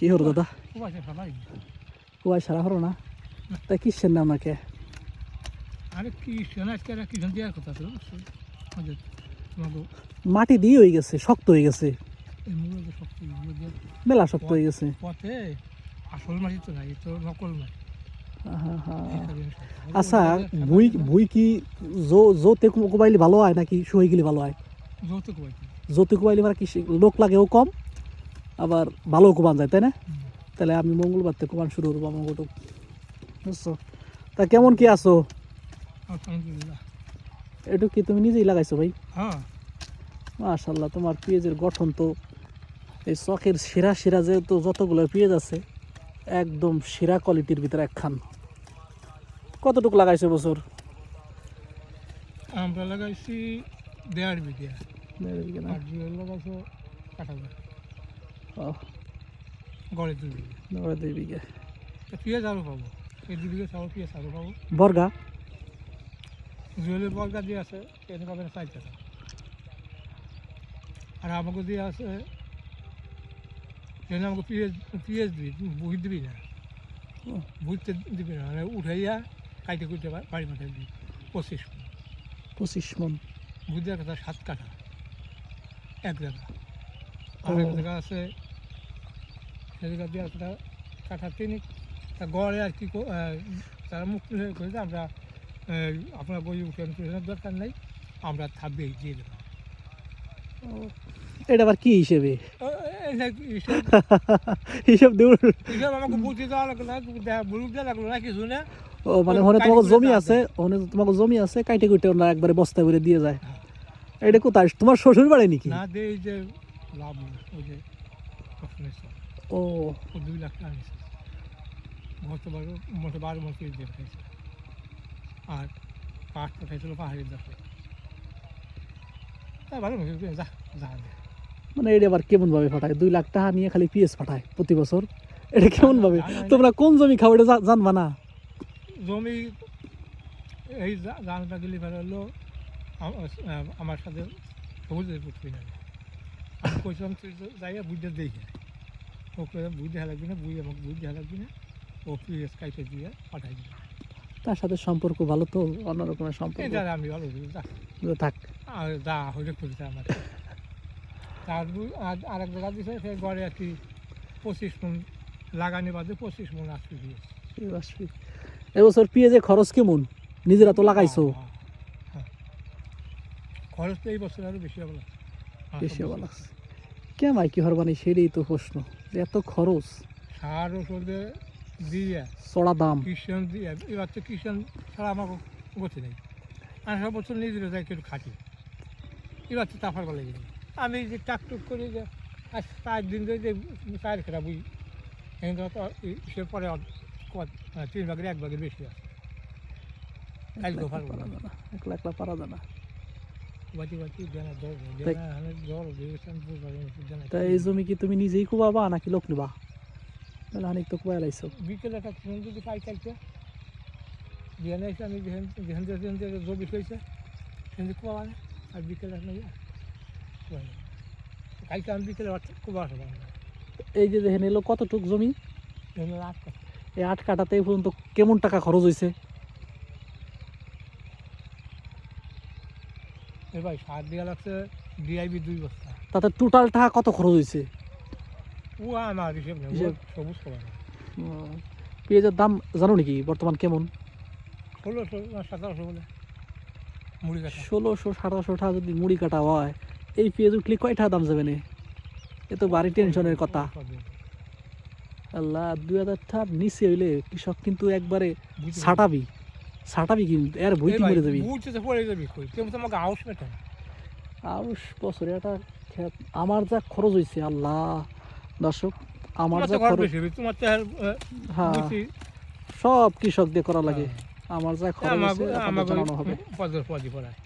কি হলো দাদা? কুয়ায় সারা হলো না তাই কিসের নাম নাকি আরে আজকে দেওয়ার কথা ছিল মাটি দিয়ে হয়ে গেছে শক্ত হয়ে গেছে। মেলা শক্ত হয়ে গেছে। পথে আসল মাটি তো নাই তো নকল মাটি। আচ্ছা ভুই ভুই কি জো জোতে কোবাইলে ভালো হয় নাকি শুয়ে গেলে ভালো হয়? জোতে কোবাইলে মানে কি লোক লাগেও কম? আবার ভালো কোবান যায় তাই না? তাহলে আমি মঙ্গলবার থেকে কোবান শুরু করব আমার গোটক বুঝছ? তা কেমন কি আছো? একটু কি তুমি নিজেই লাগাইছো ভাই? হ্যাঁ। মাশাল্লাহ তোমার পেঁয়াজের গঠন তো এই চকের সেরা সেরা যেহেতু যতগুলো পেঁয়াজ আছে একদম সেরা কোয়ালিটির ভিতরে একখান। কতটুকু লাগাইছো বছর? আমরা লাগাইছি দেড় বিঘা। আর জুয়েল লাগাইছো কাটা গড়ে দুই বিঘা। দুই বিঘা। পেঁয়াজ আরও পাবো। এই দুই বিঘা চাউল পেঁয়াজ আরও পাবো। বর্গা? জুয়েলের বর্গা দিয়ে আছে এনে পাবেন চার টাকা। আর আমাকে দিয়ে আছে এনে আমাকে পিএস পিএস দিবি বই দিবি না। বুঝতে দিবি না মানে উঠাইয়া কাইতে কুইতে বাড়ি মাথায় দিবি পঁচিশ পঁচিশ মন। বুঝতে কথা সাত কাঠা। এক জায়গা। আর এক। জায়গা আছে সে জায়গা দিয়ে একটা কাঠা তিনি তা গড়ে আর কি তারা মুখ তুলে করেছে আমরা আপনার বই উঠে দরকার নেই আমরা থাকবে দিয়ে দেবো। এটা আবার কি হিসেবে? হিসেব? হিসেব হিসেব আমাকে বুঝতে দেওয়া লাগল না দেখা লাগল না কিছু না। ও মানে ওখানে তোমাকে জমি আছে। ওখানে তোমাকে জমি আছে কাইটে কুইটে ওরা একবারে বস্তা করে দিয়ে যায়। এটা কোথায়? তোমার শ্বশুর বাড়ি নাকি? না দিয়ে এই যে লাভ ওই যে ও। দুই লাখ টাকা নিয়েছে গত বারো মোটে বারো মাস দিয়ে দিয়ে খাইছে আর কাঠ পাঠাইছিল পাহাড়ের দেশে ভালো যা যা মানে এটা আবার কেমন ভাবে ফাটায়? দুই লাখ টাকা নিয়ে খালি পিএস ফাটায় প্রতি বছর? এটা কেমন ভাবে তোমরা কোন জমি খাও এটা জানবা না? জমি এই জানটা গেলে বের হলো আমার সাথে না আমি কইছিলাম তুই যাইয়া বুঝতে দেখি ও কইলাম বুঝতে লাগবি না বুঝে আমাকে বুঝতে লাগবি না। ও পিএস কাইটে দিয়ে পাঠাই দিবি। তার সাথে সম্পর্ক ভালো তো অন্যরকমের সম্পর্ক। দ্বারা আমি ভালো থাক। হইলে খুঁজতে আমার। আর আরেক জায়গা দিছে সে গড়ে আর কি পঁচিশ মন লাগানি বাদে পঁচিশ মন আসবে দিয়েছে। এবছর পেঁয়াজে খরচ কেমন? নিজেরা তো লাগাইছো। হ্যাঁ, হ্যাঁ। খরচ তো এই বছর আরও বেশি হবে বেশি ভালো কেমাই কি হরবানি সেটাই তো প্রশ্ন। এত খরচ। সার ওষুধে দিয়ে। চড়া দাম। কিষান দিয়ে। এবার তো কিষান ছাড়া আমার গতি নেই। আমি সব বছর নিজেরা যাই একটু খাটি। এবার তো তাফার বলে গেছি। আমি যে টাক টুক করে যে আজ চার দিন ধরে যে চার খেলা বুঝি। এখানে তো সে পরে তিন ভাগের এক ভাগের বেশি আছে। একলা একলা। পারা যায় না, তা এই জমি কি তুমি নিজেই কুবাবা নাকি লোক নিবা? তাহলে অনেক তো কুবাই লাইছো। বিকেলে একটা ফোন যদি পাই কালকে যেখানে এসে আমি যেখান যেখান থেকে যেখান থেকে জমি হয়েছে সেখান থেকে কুবা মানে আর বিকেলে কালকে আমি বিকেলে কুবা আসব। এই যে দেখেন এলো কতটুক জমি? এই আট কাটাতে এই পর্যন্ত কেমন টাকা খরচ হয়েছে এ ভাই সার দেওয়া লাগছে ডিআইবি দুই বস্তা। তাতে টোটাল টাকা কত খরচ হয়েছে ও আমার হিসেব নেই হিসেব। সবুজ খবর। পেঁয়াজের দাম জানো নাকি বর্তমান কেমন? ষোলোশো না সতেরোশো বলে মুড়ি কাটা। ষোলোশো সাতাশশো টাকা যদি মুড়ি কাটা হয় এই পেঁয়াজ উঠলে কয় টাকা দাম যাবে না? এ তো বাড়ি টেনশনের কথা। আল্লাহ দুই হাজার টাকার নিচে হইলে কৃষক কিন্তু একবারে ছাটাবি। ছাটাবি কিন্তু এর বইটি মরে যাবি? বুঝতে পড়ে যাবি কই? কেউ তো আমাকে আউশ মেটা আউশ বছরে এটা খেত আমার যা খরচ হইছে আল্লাহ। দর্শক আমার যা খরচ তোমার তো হ্যাঁ। সব কৃষক দিয়ে করা লাগে। আমার যা খরচ হইছে আমাকে জানানো হবে। পজর পজি পড়ায়।